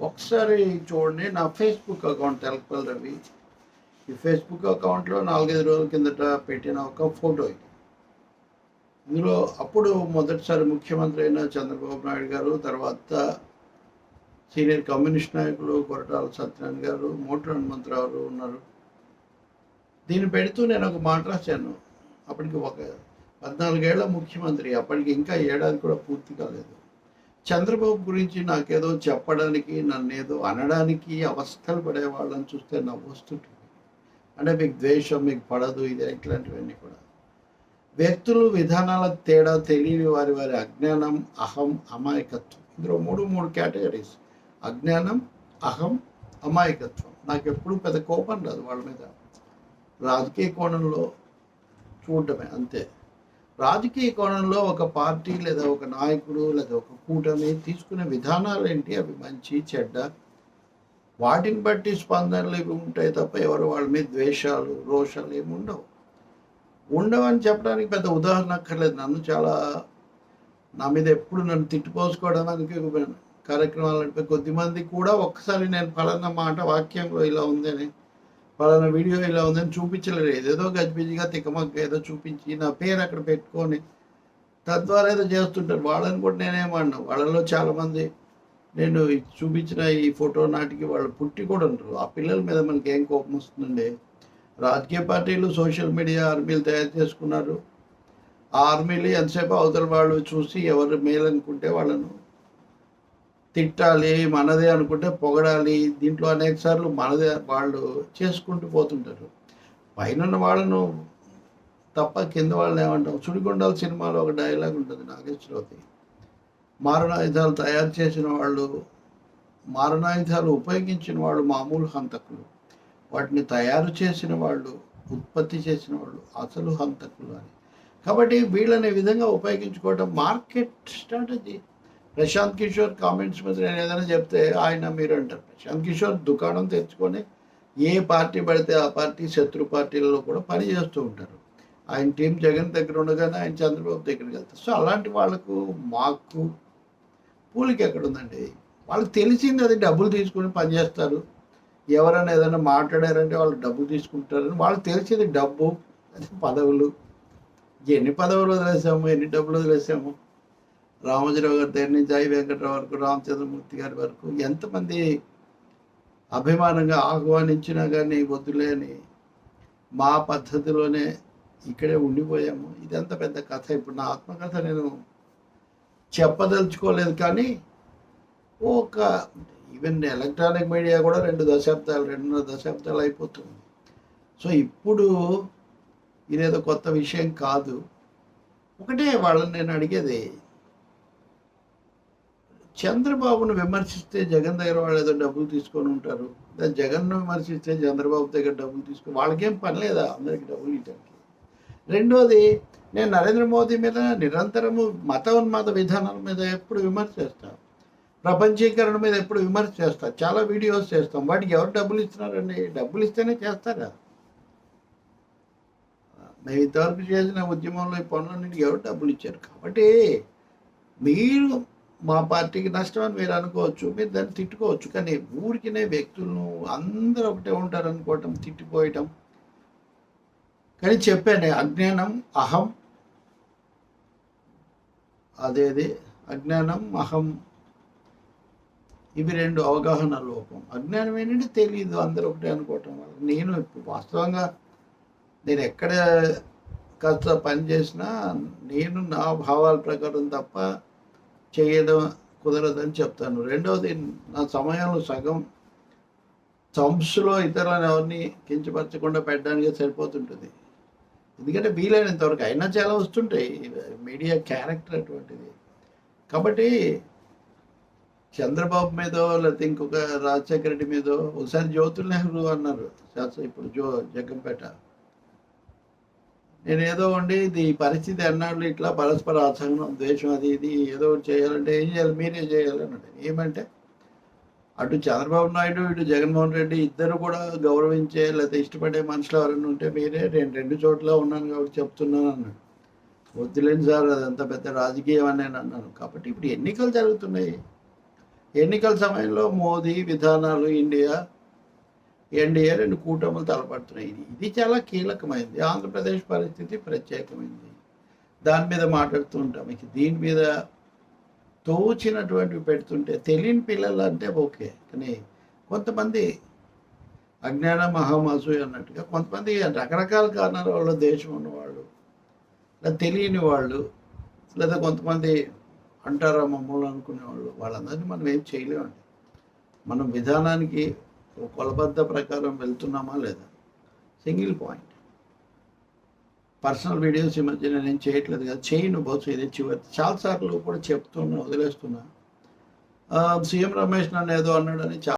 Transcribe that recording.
ఒకసారి చూడండి నా ఫేస్బుక్ అకౌంట్ తెలపల్ రవి? ఈ ఫేస్బుక్ అకౌంట్లో నాలుగైదు రోజుల కిందట పెట్టిన ఒక ఫోటో ఇది. ఇందులో అప్పుడు మొదటిసారి ముఖ్యమంత్రి అయిన చంద్రబాబు నాయుడు గారు తర్వాత సీనియర్ కమ్యూనిస్ట్ నాయకులు కొరటాల సత్యనారాయణ గారు మోటార్ హనుమంతరావు ఉన్నారు. దీన్ని పెడుతూ నేను ఒక మాట రాశాను. అప్పటికి ఒక పద్నాలుగేళ్ళ ముఖ్యమంత్రి అప్పటికి ఇంకా ఏడాది కూడా పూర్తి కాలేదు. చంద్రబాబు గురించి నాకేదో చెప్పడానికి నన్ను ఏదో అనడానికి అవస్థలు పడే వాళ్ళని చూస్తే నవ్వు వస్తుంటుంది అంటే మీకు ద్వేషం మీకు పడదు ఇది ఇట్లాంటివన్నీ కూడా. వ్యక్తులు విధానాల తేడా తెలియని వారి వారి అజ్ఞానం అహం అమాయకత్వం. ఇందులో మూడు మూడు కేటగిరీస్. అజ్ఞానం అహం అమాయకత్వం. నాకు ఎప్పుడు పెద్ద కోపం రాదు వాళ్ళ మీద. రాజకీయ కోణంలో చూడటమే అంతే. రాజకీయ కోణంలో ఒక పార్టీ లేదా ఒక నాయకుడు లేదా ఒక కూటమి తీసుకునే విధానాలు ఏంటి? అవి మంచి చెడ్డ. వాటిని బట్టి స్పందనలు ఇవి ఉంటాయి తప్ప ఎవరు వాళ్ళ మీద ద్వేషాలు రోషాలు ఏమి ఉండవు. ఉండవని చెప్పడానికి పెద్ద ఉదాహరణ అక్కర్లేదు. నన్ను చాలా నా మీద ఎప్పుడు నన్ను తిట్టుకోసుకోవడానికి కార్యక్రమాలు నడిపే కొద్దిమంది కూడా ఒక్కసారి నేను ఫలానా మాట వాక్యంలో ఇలా ఉందని పలానా వీడియో ఇలా ఉందని చూపించలేదు. ఏదేదో గజిబిజిగా తికమక్క ఏదో చూపించి నా పేరు అక్కడ పెట్టుకొని తద్వారా ఏదో చేస్తుంటారు. వాళ్ళని కూడా నేనేమన్నా. వాళ్ళలో చాలామంది నేను చూపించిన ఈ ఫోటో నాటికి వాళ్ళు పుట్టి కూడా ఉంటారు ఆ పిల్లల మీద మనకి ఏం కోపం వస్తుందండి? రాజకీయ పార్టీలు సోషల్ మీడియా ఆర్మీలు తయారు చేసుకున్నారు. ఆ ఆర్మీలు ఎంతసేపు అవతల వాళ్ళు చూసి ఎవరు మేలు అనుకుంటే వాళ్ళను తిట్టాలి మనదే అనుకుంటే పొగడాలి దీంట్లో అనేక సార్లు మనదే వాళ్ళు చేసుకుంటూ పోతుంటారు. పైన వాళ్ళను తప్ప కింద వాళ్ళని ఏమంటాం? సుడిగుండాల సినిమాలో ఒక డైలాగ్ ఉంటుంది నాగేశ్వరవతి మారణాయుధాలు తయారు చేసిన వాళ్ళు మారణాయుధాలు ఉపయోగించిన వాళ్ళు మామూలు హంతకులు. వాటిని తయారు చేసిన వాళ్ళు ఉత్పత్తి చేసిన వాళ్ళు అసలు హంతకులు అని కాబట్టి వీళ్ళని విధంగా ఉపయోగించుకోవడం market strategy. Prashant Kishor comments మీద నేను ఏదైనా చెప్తే ఆయన మీరు అంటారు. ప్రశాంత్ కిషోర్ దుకాణం తెచ్చుకొని ఏ పార్టీ పడితే ఆ పార్టీ శత్రు పార్టీలలో కూడా పని చేస్తూ ఉంటారు. ఆయన టీం జగన్ దగ్గర ఉండగానే ఆయన చంద్రబాబు దగ్గరికి వెళ్తారు. సో అలాంటి వాళ్ళకు మాకు పూలికి ఎక్కడ ఉందండి వాళ్ళకి తెలిసింది అది డబ్బులు తీసుకుని పనిచేస్తారు ఎవరైనా ఏదైనా మాట్లాడారంటే వాళ్ళు డబ్బులు తీసుకుంటారని వాళ్ళకి తెలిసింది డబ్బు అది పదవులు. ఎన్ని పదవులు వదిలేసాము ఎన్ని డబ్బులు వదిలేసాము? రామోజీరావు గారి దగ్గర నుంచి జై వెంకటరావు వరకు రామచంద్రమూర్తి గారి వరకు ఎంతమంది అభిమానంగా ఆహ్వానించినా కానీ వద్దులే అని మా పద్ధతిలోనే ఇక్కడే ఉండిపోయాము. ఇదంతా పెద్ద కథ. ఇప్పుడు నా ఆత్మకథ నేను చెప్పదలుచుకోలేదు కానీ ఒక ఈవెన్ ఎలక్ట్రానిక్ మీడియా కూడా రెండు దశాబ్దాలు రెండున్నర దశాబ్దాలు అయిపోతుంది. సో ఇప్పుడు ఇదేదో కొత్త విషయం కాదు. ఒకటే వాళ్ళని నేను అడిగేది చంద్రబాబును విమర్శిస్తే జగన్ దగ్గర వాళ్ళు ఏదో డబ్బులు తీసుకొని ఉంటారు. దాని జగన్ను విమర్శిస్తే చంద్రబాబు దగ్గర డబ్బులు తీసుకొని వాళ్ళకేం పని లేదా? అందరికి డబ్బులు ఇవ్వడానికి రెండోది నేను నరేంద్ర మోదీ మీద నిరంతరము మత ఉన్మాద విధానాల మీద ఎప్పుడు విమర్శ చేస్తాను ప్రపంచీకరణ మీద ఎప్పుడు విమర్శ చేస్తా. చాలా వీడియోస్ చేస్తాం. వాటికి ఎవరు డబ్బులు ఇస్తున్నారండి? డబ్బులు ఇస్తేనే చేస్తారా? మేము ఇంతవరకు చేసిన ఉద్యమంలో ఈ పనులన్నింటికి ఎవరు డబ్బులు ఇచ్చారు? కాబట్టి మీరు మా పార్టీకి నష్టం అని మీరు అనుకోవచ్చు మీరు దాన్ని తిట్టుకోవచ్చు కానీ ఊరికినే వ్యక్తులను అందరూ ఒకటే ఉంటారు అనుకోవటం తిట్టిపోయటం. కానీ చెప్పాను అజ్ఞానం అహం. అదేది? అజ్ఞానం అహం. ఇవి రెండు అవగాహన లోపం. అజ్ఞానం ఏంటంటే తెలియదు అందరూ ఒకటే అనుకోవటం వల్ల. నేను ఇప్పుడు వాస్తవంగా నేను ఎక్కడ కాస్త పని చేసినా నేను నా భావాల ప్రకారం తప్ప చేయడం కుదరదని చెప్తాను. రెండవది నా సమయంలో సగం సంస్థలో ఇతరులను ఎవరిని కించపరచకుండా పెట్టడానికి సరిపోతుంటుంది. ఎందుకంటే వీలైనంతవరకు అయినా చాలా వస్తుంటాయి. మీడియా క్యారెక్టర్ అటువంటిది. కాబట్టి చంద్రబాబు మీదో లేకపోతే ఇంకొక రాజశేఖర రెడ్డి మీదో ఒకసారి జ్యోతుల్ నెహ్రూ అన్నారు. శాస్త్ర ఇప్పుడు జో జగ్గంపేట. నేను ఏదో ఉండి ఇది పరిస్థితి అన్నాళ్ళు ఇట్లా పరస్పర అసహనం ద్వేషం అది ఇది ఏదో ఒకటి చేయాలంటే ఏం చేయాలి? మీరే చేయాలన్నాడు ఏమంటే అటు చంద్రబాబు నాయుడు ఇటు జగన్మోహన్ రెడ్డి ఇద్దరు కూడా గౌరవించే లేకపోతే ఇష్టపడే మనుషులు ఎవరైనా ఉంటే మీరే నేను రెండు చోట్ల ఉన్నాను కాబట్టి చెప్తున్నాను అన్నాడు. వద్దులేని సార్ అదంత పెద్ద రాజకీయం అని నేను అన్నాను. కాబట్టి ఇప్పుడు ఎన్నికలు జరుగుతున్నాయి. ఎన్నికల సమయంలో మోదీ విధానాలు ఇండియా ఎన్డీఏ రెండు కూటములు తలపడుతున్నాయి. ఇది ఇది చాలా కీలకమైంది. ఆంధ్రప్రదేశ్ పరిస్థితి ప్రత్యేకమైంది. దాని మీద మాట్లాడుతూ ఉంటాం. ఇక దీని మీద తోచినటువంటివి పెడుతుంటే తెలియని పిల్లలు అంటే ఓకే. కానీ కొంతమంది అజ్ఞాన మహామాసు అన్నట్టుగా కొంతమంది రకరకాల కారణాల వల్ల దేశం ఉన్నవాళ్ళు లేదా తెలియని వాళ్ళు లేదా కొంతమంది అంటారా మమ్మల్ని అనుకునే వాళ్ళు వాళ్ళందరినీ మనం ఏం చేయలేమండి. మనం విధానానికి కొలబద్ద ప్రకారం వెళ్తున్నామా లేదా? Single point. పర్సనల్ వీడియోస్ ఈ మధ్య నేను చేయట్లేదు కదా. చేయను బహుశా ఇది చివరి. చాలాసార్లు కూడా చెప్తున్నా వదిలేస్తున్నా. సీఎం రమేష్ నన్ను ఏదో అన్నాడని చాలా